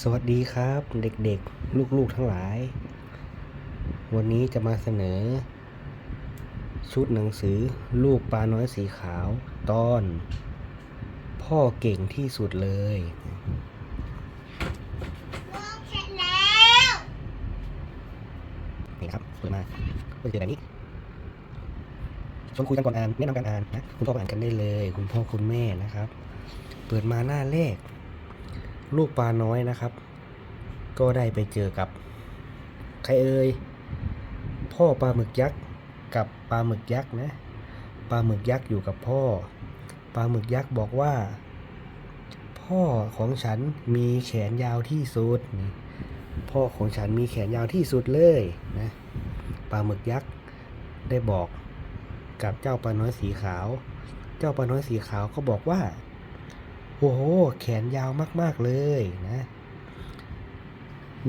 สวัสดีครับเด็กๆ ลูกๆทั้งหลาย วันนี้จะมาเสนอ ชุดหนังสือลูกปลาน้อยสีขาวตอน พ่อเก่งที่สุดเลยเสร็จแล้วนี่ครับเปิดมาก็จะแบบนี้ชวนคุยกันก่อนอ่านแนะนำการอ่านนะคุณพ่ออ่านกันได้เลย คุณพ่อคุณแม่นะครับ เปิดมาหน้าแรก ลูกปลาน้อยนะครับ ก็ได้ไปเจอกับ ใครเอ่ยพ่อปลาหมึกยักษ์กับปลาหมึกยักษ์นะปลาหมึกยักษ์อยู่กับพ่อปลาหมึกยักษ์บอกว่า พ่อของฉันมีแขนยาวที่สุดพ่อของฉันมีแขนยาวที่สุดเลยนะปลาหมึกยักษ์ได้บอกกับเจ้าปลาน้อยสีขาว เจ้าปลาน้อยสีขาวก็บอกว่า โอ้โห แขนยาวมากๆเลยนะ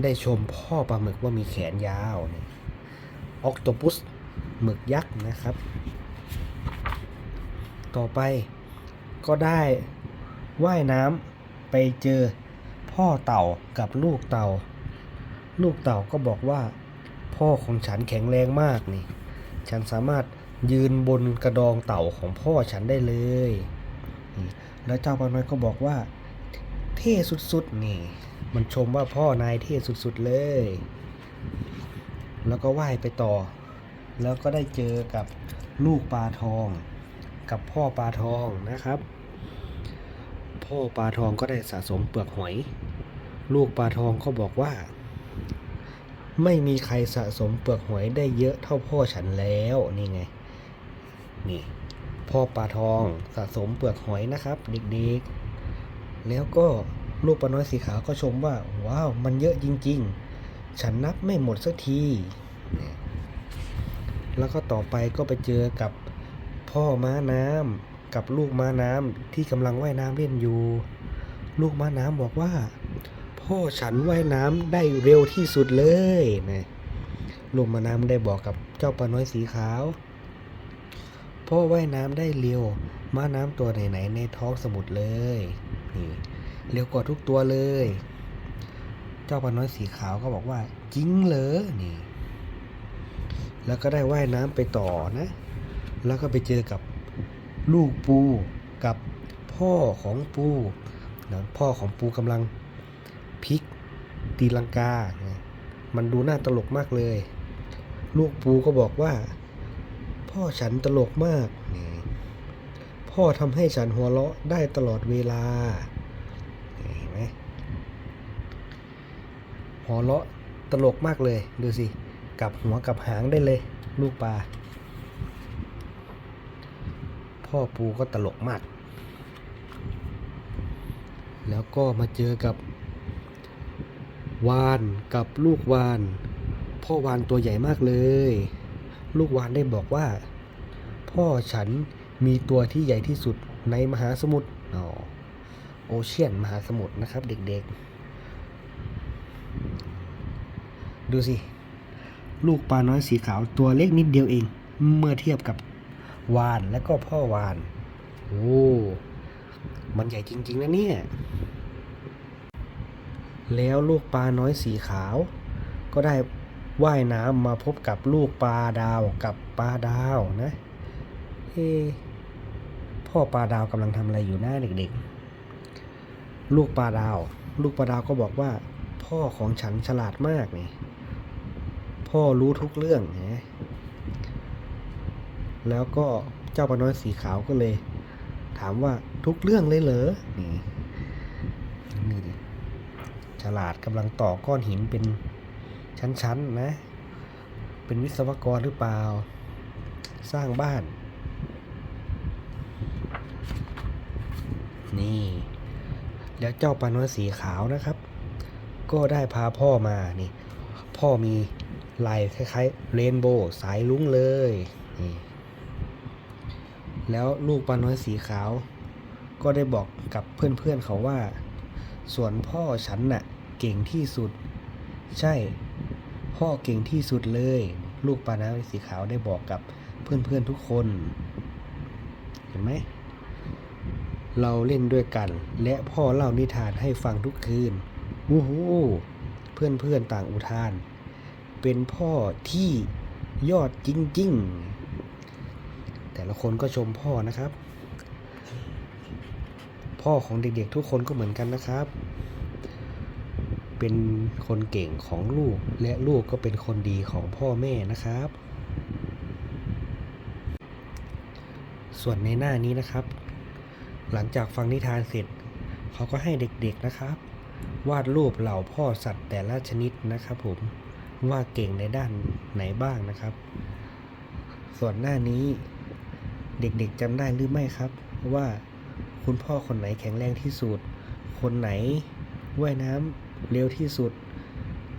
ได้ชมพ่อปลาหมึกว่ามีแขนยาวนี่ออกโตปุสหมึกยักษ์นะครับ ต่อไปก็ได้ว่ายน้ำไปเจอพ่อเต่ากับลูกเต่า ลูกเต่าก็บอกว่า พ่อของฉันแข็งแรงมากนี่ ฉันสามารถยืนบนกระดองเต่าของพ่อฉันได้เลย แล้วเจ้าปลาน้อยก็บอกว่า เท่สุดๆนี่ มันชมว่าพ่อนายเท่สุดๆเลย แล้วก็ว่ายไปต่อ แล้วก็ได้เจอกับลูกปลาทอง กับพ่อปลาทองนะครับ พ่อปลาทองก็ได้สะสมเปลือกหอย ลูกปลาทองก็บอกว่า ไม่มีใครสะสมเปลือกหอยได้เยอะเท่าพ่อฉันแล้วนี่ไง นี่ พ่อปลาทองสะสมเปลือกหอยนะครับเด็กๆ แล้วก็ลูกปลาน้อยสีขาวก็ชมว่าว้าวมันเยอะจริงๆ ฉันนับไม่หมดสักทีเนี่ยแล้วก็ต่อไปก็ไปเจอกับพ่อม้าน้ำกับลูกม้าน้ำที่กำลังว่ายน้ำเล่นอยู่ ลูกม้าน้ำบอกว่า พ่อฉันว่ายน้ำได้เร็วที่สุดเลยนะลูกม้าน้ำได้บอกกับเจ้าปลาน้อยสีขาว พ่อว่ายน้ำได้เร็วม้าน้ำตัวไหนๆในท้องสมุทรเลยนี่เร็วกว่าทุกตัวเลย เจ้าปลาน้อยสีขาวก็บอกว่าจริงเหรอนี่ แล้วก็ได้ว่ายน้ำไปต่อนะ แล้วก็ไปเจอกับลูกปูกับพ่อของปูนะพ่อของปูกำลังพลิกตีลังกานะมันดูน่าตลกมากเลย ลูกปูก็บอกว่า พ่อฉันตลกมากนี่พ่อทำให้ฉันหัวเราะได้ตลอดเวลาเห็นไหมหัวเราะตลกมากเลย ดูสิกับหัวกับหางได้เลย ลูกปลาพ่อปูก็ตลกมาก แล้วก็มาเจอกับวานกับลูกวาน พ่อวานตัวใหญ่มากเลย ลูกวานได้บอกว่า พ่อฉันมีตัวที่ใหญ่ที่สุดในมหาสมุทรโอเชียนมหาสมุทรนะครับ เด็กๆ ดูสิ ลูกปลาน้อยสีขาวตัวเล็กนิดเดียวเอง เมื่อเทียบกับวานและก็พ่อวาน โอ้ มันใหญ่จริง ๆ นะเนี่ย แล้วลูกปลาน้อยสีขาว ก็ได้ ว่ายน้ำมาพบกับลูกปลาดาวกับปลาดาวนะเอพ่อปลาดาวกำลังทำอะไรอยู่หน้าเด็กๆ ลูกปลาดาว ลูกปลาดาวก็บอกว่า พ่อของฉันฉลาดมากนี่พ่อรู้ทุกเรื่องนะแล้วก็เจ้าปลาน้อยสีขาวก็เลย ถามว่าทุกเรื่องเลยเหรอนี่นี่ดิฉลาดกำลังต่อก้อนหินเป็น ชั้นๆนะ เป็นวิศวกรหรือเปล่า สร้างบ้าน นี่ แล้วเจ้าปลาน้อยสีขาวนะครับ ก็ได้พาพ่อมานี่ พ่อมีลายคล้ายๆเรนโบว์สายลุ้งเลยนี่แล้วลูกปลาน้อยสีขาว ก็ได้บอกกับเพื่อนๆเขาว่า ส่วนพ่อฉันน่ะ เก่งที่สุด ใช่ พ่อเก่งที่สุดเลย ลูกปลาน้อยสีขาวได้บอกกับเพื่อนๆทุกคน เห็นไหม เราเล่นด้วยกัน และพ่อเล่านิทานให้ฟังทุกคืนโอ้โหเพื่อนเพื่อนๆต่างอุทาน เป็นพ่อที่ยอดจริงๆ แต่ละคนก็ชมพ่อนะครับ พ่อของเด็กๆทุกคนก็เหมือนกันนะครับ เป็นคนเก่งของลูก และลูกก็เป็นคนดีของพ่อแม่นะครับ ส่วนในหน้านี้นะครับ หลังจากฟังนิทานเสร็จ เขาก็ให้เด็กๆนะครับ วาดรูปเหล่าพ่อสัตว์แต่ละชนิดนะครับผมว่าเก่งในด้านไหนบ้างนะครับ ส่วนหน้านี้เด็กๆจำได้หรือไม่ครับ ว่าคุณพ่อคนไหนแข็งแรงที่สุด คนไหนว่ายน้ำเร็วที่สุด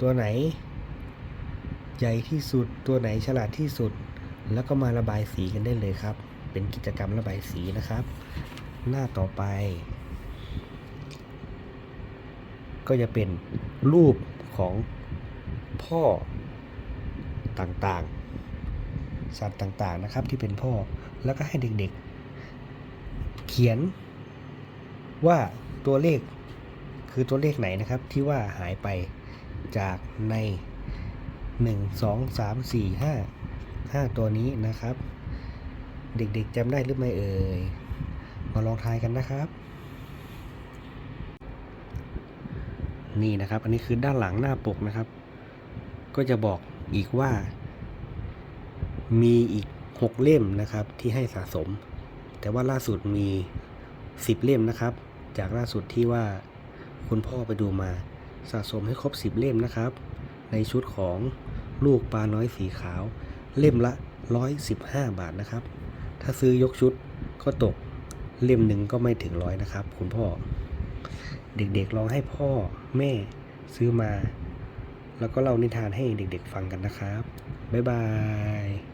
ตัวไหน ใหญ่ที่สุด ตัวไหนฉลาดที่สุด แล้วก็มาระบายสีกันได้เลยครับ เป็นกิจกรรมระบายสีนะครับ หน้าต่อไป ก็จะเป็นรูปของพ่อต่างๆ สัตว์ต่างๆนะครับที่เป็นพ่อแล้วก็ให้เด็กๆ เขียนว่าตัวเลข คือตัวเลขไหนนะครับที่ว่าหายไปจากใน 1 2 3 4 5 5 ตัวนี้นะครับ เด็กๆจำได้หรือไม่เอ่ย มาลองทายกันนะครับ นี่นะครับ อันนี้คือด้านหลังหน้าปกนะครับ ก็จะบอกอีกว่า มีอีก 6 เล่มนะครับที่ให้สะสม แต่ว่าล่าสุดมี 10 เล่มนะครับ จากล่าสุดที่ว่า คุณพ่อไปดูมา สะสมให้ครบ 10 เล่มนะครับ ในชุดของลูกปลาน้อยสีขาว เล่มละ 115 บาทนะครับ ถ้าซื้อยกชุดก็ตกเล่มหนึ่งก็ไม่ถึงร้อยนะครับ คุณพ่อ เด็กๆลองให้พ่อแม่ซื้อมา แล้วก็เล่านิทานให้เด็กๆฟังกันนะครับ บ๊ายบาย